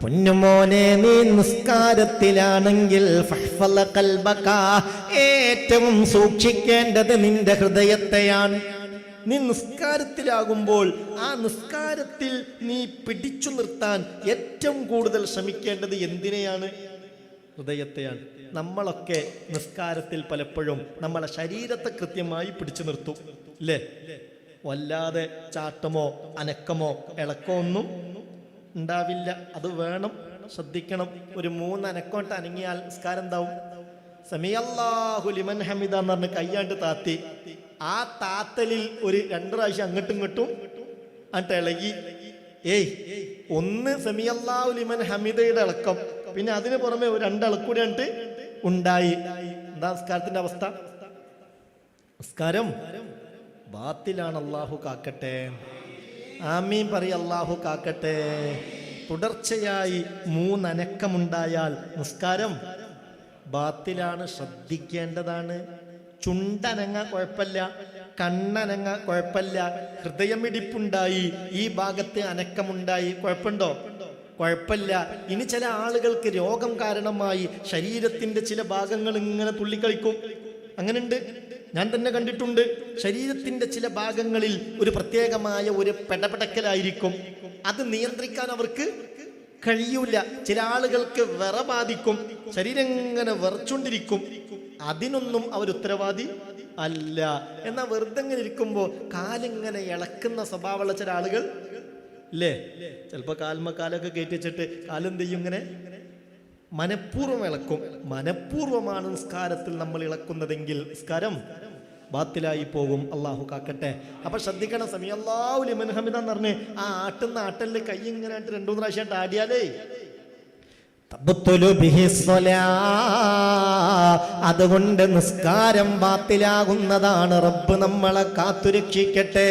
പൊന്നുമോനെ നീ നിസ്കാരത്തിലാണെങ്കിൽ. ഏറ്റവും സൂക്ഷിക്കേണ്ടത് നിന്റെ ഹൃദയത്തെയാണ്. നീ നിസ്കാരത്തിലാകുമ്പോൾ ആ നിസ്കാരത്തിൽ നീ പിടിച്ചു നിർത്താൻ ഏറ്റവും കൂടുതൽ ശ്രമിക്കേണ്ടത് എന്തിനെയാണ്? ഹൃദയത്തെയാണ്. നമ്മളൊക്കെ നിസ്കാരത്തിൽ പലപ്പോഴും നമ്മളെ ശരീരത്തെ കൃത്യമായി പിടിച്ചു നിർത്തും. ഇല്ലേ വല്ലാതെ ചാട്ടമോ അനക്കമോ ഇളക്കമോ ഒന്നും ഉണ്ടാവില്ല. അത് വേണം. ശ്രദ്ധിക്കണം. ഒരു മൂന്ന് അനക്കോട്ട് അനങ്ങിയാൽ നിസ്കാരം എന്താവും? സമിയല്ലാഹുലിമൻ ഹമിദ എന്ന് പറഞ്ഞ് കയ്യാണ്ട് താത്തി. ആ താത്തലിൽ ഒരു രണ്ടു പ്രാവശ്യം അങ്ങോട്ടും ഇങ്ങോട്ടും എന്നിട്ട് ഇളകി. ഏയ് ഒന്ന് സമിയല്ലാഹുലിമൻ ഹമിദയുടെ ഇളക്കം. പിന്നെ അതിന് പുറമെ ഒരു രണ്ടിളക്കൂടെ കണ്ടിട്ട് ഉണ്ടായി. എന്താ നിസ്കാരത്തിന്റെ അവസ്ഥ? നിസ്കാരം? ബാത്തിലാണ് അള്ളാഹു കാക്കട്ടെ. ആമീൻ പറയ അള്ളാഹു കാക്കട്ടെ. തുടർച്ചയായി മൂന്നനക്കമുണ്ടായാൽ നിസ്കാരം ബാത്തിലാണ് ശ്രദ്ധിക്കേണ്ടതാണ്. ചുണ്ടനങ്ങ കുഴപ്പമില്ല കണ്ണനങ്ങ കുഴപ്പമില്ല ഹൃദയമിടിപ്പുണ്ടായി ഈ ഭാഗത്ത് അനക്കമുണ്ടായി. കുഴപ്പമുണ്ടോ? കുഴപ്പമില്ല. ഇനി ചില ആളുകൾക്ക് രോഗം കാരണമായി ശരീരത്തിന്റെ ചില ഭാഗങ്ങൾ ഇങ്ങനെ തുള്ളിക്കളിക്കും. അങ്ങനെയുണ്ട്? ഞാൻ തന്നെ കണ്ടിട്ടുണ്ട്. ശരീരത്തിന്റെ ചില ഭാഗങ്ങളിൽ ഒരു പ്രത്യേകമായ ഒരു പെടപെടക്കലായിരിക്കും. അത് നിയന്ത്രിക്കാൻ അവർക്ക് കഴിയൂല. ചില ആളുകൾക്ക് വിറ ബാധിക്കും. ശരീരം ഇങ്ങനെ വിറച്ചുകൊണ്ടിരിക്കും അതിനൊന്നും അവർ ഉത്തരവാദി അല്ല. എന്നാൽ വെറുതെ ഇങ്ങനെ ഇരിക്കുമ്പോൾ കാലിങ്ങനെ ഇളക്കുന്ന സ്വഭാവമുള്ള ചില ആളുകൾ ഇല്ലേ? ചിലപ്പോൾ കാൽമ കാലൊക്കെ കയറ്റി വെച്ചിട്ട് കാലെന്ത് ചെയ്യും ഇങ്ങനെ? മനഃപൂർവം ഇളക്കും. മനഃപൂർവമാണ് നിസ്കാരത്തിൽ നമ്മൾ ഇളക്കുന്നതെങ്കിൽ നിസ്കാരം ബാത്തിലായി പോകും. അള്ളാഹു കാക്കട്ടെ. അപ്പൊ ശ്രദ്ധിക്കണം. സമയം അള്ളാഹു ലിമൻ ഹമിദ എന്ന് പറഞ്ഞ് ആ ആട്ടുന്ന ആട്ടലിൽ കൈ ഇങ്ങനെ ആയിട്ട് രണ്ടു മൂന്ന് പ്രാവശ്യമായിട്ട് ആടിയാലേ. അതുകൊണ്ട് നിസ്കാരം ബാത്തിലാകുന്നതാണ് റബ്ബ് നമ്മളെ കാത്തുരക്ഷിക്കട്ടെ.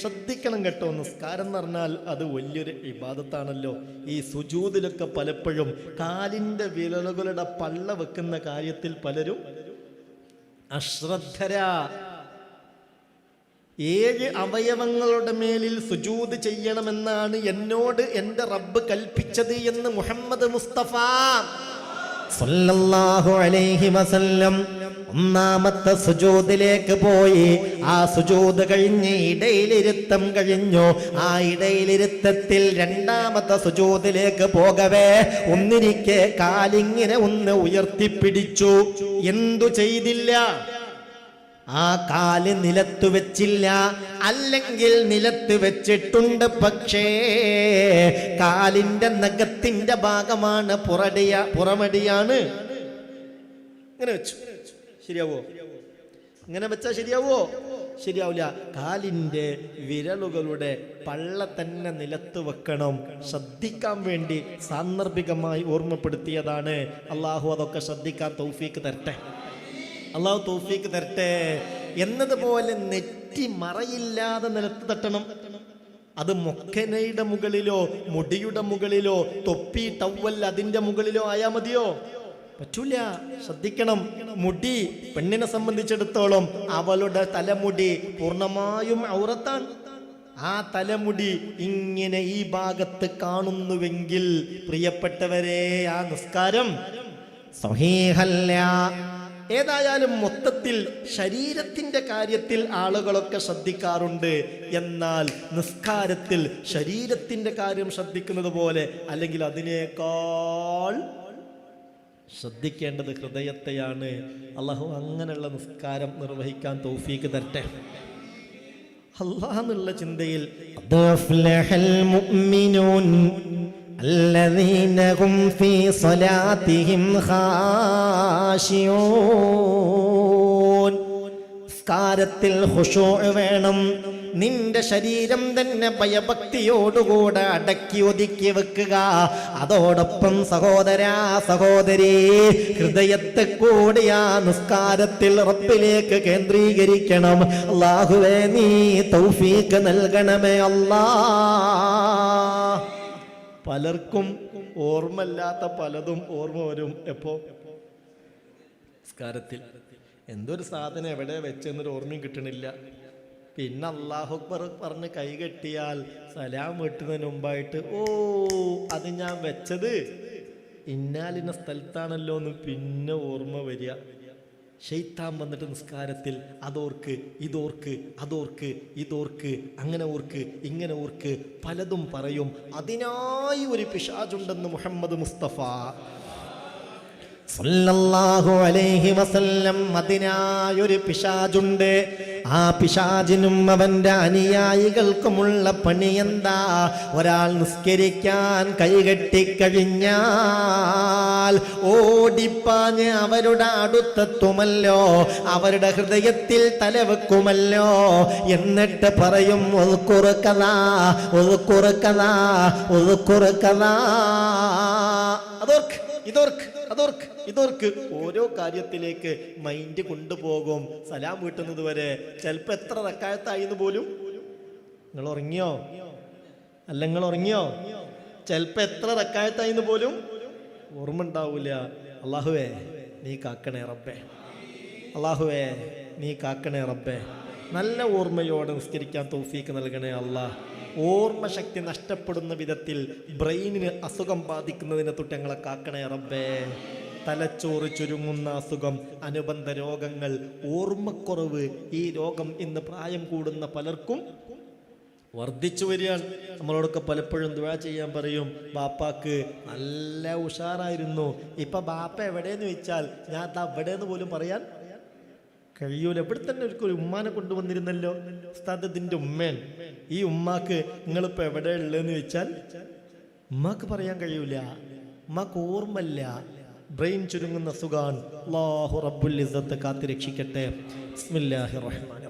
ശ്രദ്ധിക്കണം കേട്ടോ. നിസ്കാരം എന്ന് പറഞ്ഞാൽ അത് വലിയൊരു ഇബാദത്താണല്ലോ. ഈ സുജൂതിലൊക്കെ പലപ്പോഴും കാലിന്റെ വിരലുകളുടെ പള്ള വെക്കുന്ന കാര്യത്തിൽ പലരും അശ്രദ്ധരാ. ഏഴ് അവയവങ്ങളുടെ മേലിൽ സുജൂത് ചെയ്യണമെന്നാണ് എന്നോട് എന്റെ റബ്ബ് കൽപ്പിച്ചത് എന്ന് മുഹമ്മദ് മുസ്തഫ സല്ലല്ലാഹു അലൈഹി വസല്ലം ഒന്നാമത്തെ സുജൂദിലേക്ക് പോയി. ആ സുജൂദ് കഴിഞ്ഞ് ഇടയിലിരുത്തം കഴിഞ്ഞു. ആ ഇടയിലിരുത്തത്തിൽ രണ്ടാമത്തെ സുജൂദിലേക്ക് പോകവേ. ഒന്നിരിക്കെ കാലിങ്ങനെ ഒന്ന് ഉയർത്തിപ്പിടിച്ചു. എന്തു ചെയ്തില്ല? ആ കാൽ നിലത്ത് വെച്ചില്ല. അല്ലെങ്കിൽ നിലത്ത് വെച്ചിട്ടുണ്ട് പക്ഷേ കാലിന്റെ നഖത്തിന്റെ ഭാഗമാണ് പുറടിയ പുറമടിയാണ്. ഇങ്ങനെ വെച്ചു. ശരിയാവോ? ഇങ്ങനെ വെച്ചാ ശരിയാവോ? ശരിയാവില്ല. കാലിന്റെ വിരലുകളുടെ പള്ള തന്നെ നിലത്ത് വെക്കണം. ശ്രദ്ധിക്കാൻ വേണ്ടി സാന്ദർഭികമായി ഓർമ്മപ്പെടുത്തിയതാണ്. അള്ളാഹു അതൊക്കെ ശ്രദ്ധിക്കാൻ തൗഫീക്ക് തരട്ടെ. അള്ളാഹു തോഫീക്ക് തരട്ടെ എന്നതുപോലെ നെറ്റി മറയില്ലാതെ നിലത്ത് തട്ടണം. അത് മൊക്കനയുടെ മുകളിലോ മുടിയുടെ മുകളിലോ തൊപ്പി ടവൽ അതിന്റെ മുകളിലോ ആയാ മതിയോ? പറ്റൂല. ശ്രദ്ധിക്കണം. മുടി പെണ്ണിനെ സംബന്ധിച്ചിടത്തോളം അവളുടെ തലമുടി പൂർണമായും ഔറത്താണ്. ആ തലമുടി ഇങ്ങനെ ഈ ഭാഗത്ത് കാണുന്നുവെങ്കിൽ പ്രിയപ്പെട്ടവരെ ആ നിസ്കാരം സഹീഹല്ല. ഏതായാലും മൊത്തത്തിൽ ശരീരത്തിന്റെ കാര്യത്തിൽ ആളുകളൊക്കെ ശ്രദ്ധിക്കാറുണ്ട്. എന്നാൽ നിസ്കാരത്തിൽ ശരീരത്തിന്റെ കാര്യം ശ്രദ്ധിക്കുന്നത് പോലെ അല്ലെങ്കിൽ അതിനേക്കാൾ ശ്രദ്ധിക്കേണ്ടത് ഹൃദയത്തെയാണ്. അള്ളാഹു അങ്ങനെയുള്ള നിസ്കാരം നിർവഹിക്കാൻ തൗഫീക്ക് തരട്ടെ. അള്ളാഹെന്നുള്ള ചിന്തയിൽ "ഖദ് അഫ്ലഹൽ മുഅ്മിനൂൻ الذين هم في صلاتهم خاشعون നിസ്കാരത്തിൽ ഖുശൂ വേണം നിന്റെ ശരീരം തന്നെ ഭയഭക്തിയോടുകൂടെ അടക്കി ഒതുക്കി വെക്കുക അതോടൊപ്പം സഹോദരാ സഹോദരി ഹൃദയത്തെ കൂടി ആ നിസ്കാരത്തിൽ റബ്ബിലേക്ക് കേന്ദ്രീകരിക്കണം അള്ളാഹുവേ നീ തൗഫീക്ക് നൽകണമേ അല്ലാ പലർക്കും ഓർമ്മല്ലാത്ത പലതും ഓർമ്മ വരും. എപ്പോ? സംസ്കാരത്തിൽ എന്തൊരു സാധനം എവിടെ വെച്ചെന്നൊരു ഓർമ്മയും കിട്ടണില്ല. പിന്നെ അള്ളാഹു അക്ബർ പറഞ്ഞ് കൈ കെട്ടിയാൽ സലാം വെട്ടുന്നതിന് മുമ്പായിട്ട് ഓ അത് ഞാൻ വെച്ചത് ഇന്നാലിന്ന സ്ഥലത്താണല്ലോ എന്ന് പിന്നെ ഓർമ്മ വരിക. ഷെയ്ത്താൻ വന്നിട്ട് നിസ്കാരത്തിൽ അതോർക്ക് ഇതോർക്ക് അതോർക്ക് ഇതോർക്ക് അങ്ങനെ ഓർക്ക് ഇങ്ങനെ ഓർക്ക് പലതും പറയും. അതിനായി ഒരു പിശാചുണ്ടെന്ന് മുഹമ്മദ് മുസ്തഫ. സല്ലല്ലാഹു അലൈഹി വസല്ലം അതിനായൊരു പിശാചുണ്ട്. ആ പിശാചിനും അവന്റെ അനുയായികൾക്കുമുള്ള പണി എന്താ? ഒരാൾ നിസ്കരിക്കാൻ കൈകെട്ടിക്കഴിഞ്ഞാൽ ഓടിപ്പാഞ്ഞ് അവരുടെ അടുത്തെത്തുമല്ലോ അവരുടെ ഹൃദയത്തിൽ തലവെക്കുമല്ലോ. എന്നിട്ട് പറയും ഒതുക്കുറുക്കതാ ഒതുക്കുറുക്കതാ ഒതുക്കുറുക്കതാ അതോർക്ക് ഇതോർക്ക് അതോർക്ക്. ഇതോർക്ക് ഓരോ കാര്യത്തിലേക്ക് മൈൻഡ് കൊണ്ടുപോകും. സലാം വീട്ടുന്നത് വരെ ചിലപ്പോ എത്ര റക്കായത്തായിന്ന് പോലും. നിങ്ങൾ ഉറങ്ങിയോ? അല്ല നിങ്ങൾ ഉറങ്ങിയോ? ചിലപ്പോ എത്ര റക്കായത്തായിന്ന് പോലും ഓർമ്മ ഉണ്ടാവൂല അള്ളാഹുവേ നീ കാക്കണേ റബ്ബേ. അള്ളാഹുവേ നീ കാക്കണേ റബ്ബേ. നല്ല ഓർമ്മയോടെ നിസ്കരിക്കാൻ തോഫീക്ക് നൽകണേ അള്ളാഹ് ഓർമ്മശക്തി നഷ്ടപ്പെടുന്ന വിധത്തിൽ ബ്രെയിനിന് അസുഖം ബാധിക്കുന്നതിനെ തൊട്ട് ഞങ്ങളെ കാക്കണേ റബ്ബേ. തലച്ചോറ് ചുരുങ്ങുന്ന അസുഖം അനുബന്ധ രോഗങ്ങൾ ഓർമ്മക്കുറവ് ഈ രോഗം ഇന്ന് പ്രായം കൂടുന്ന പലർക്കും വർദ്ധിച്ചു വരികയാണ്. നമ്മളോടൊക്കെ പലപ്പോഴും ദുഴ ചെയ്യാൻ പറയും ബാപ്പാക്ക് നല്ല ഉഷാറായിരുന്നു. ഇപ്പൊ ബാപ്പ എവിടെയെന്ന് വെച്ചാൽ ഞാൻ അത് അവിടെയെന്ന് പോലും പറയാൻ കഴിയൂല. ഇവിടെ തന്നെ ഒരു ഉമ്മാനെ കൊണ്ടുവന്നിരുന്നല്ലോ. ഉസ്താദ് ഇതിന്റെ ഉമ്മേൻ ഈ ഉമ്മാക്ക് നിങ്ങളിപ്പോ എവിടെ ഉള്ളതെന്ന് വെച്ചാൽ ഉമ്മാക്ക് പറയാൻ കഴിയൂല. ഉമ്മാക്ക് ഓർമ്മല്ല ബ്രെയിൻ ചുരുങ്ങുന്ന സുഖാൻ അല്ലാഹു റബ്ബുൽ ഇസ്സത്ത് കാത്തിരക്ഷിക്കട്ടെ. ബിസ്മില്ലാഹിർ റഹ്മാൻ.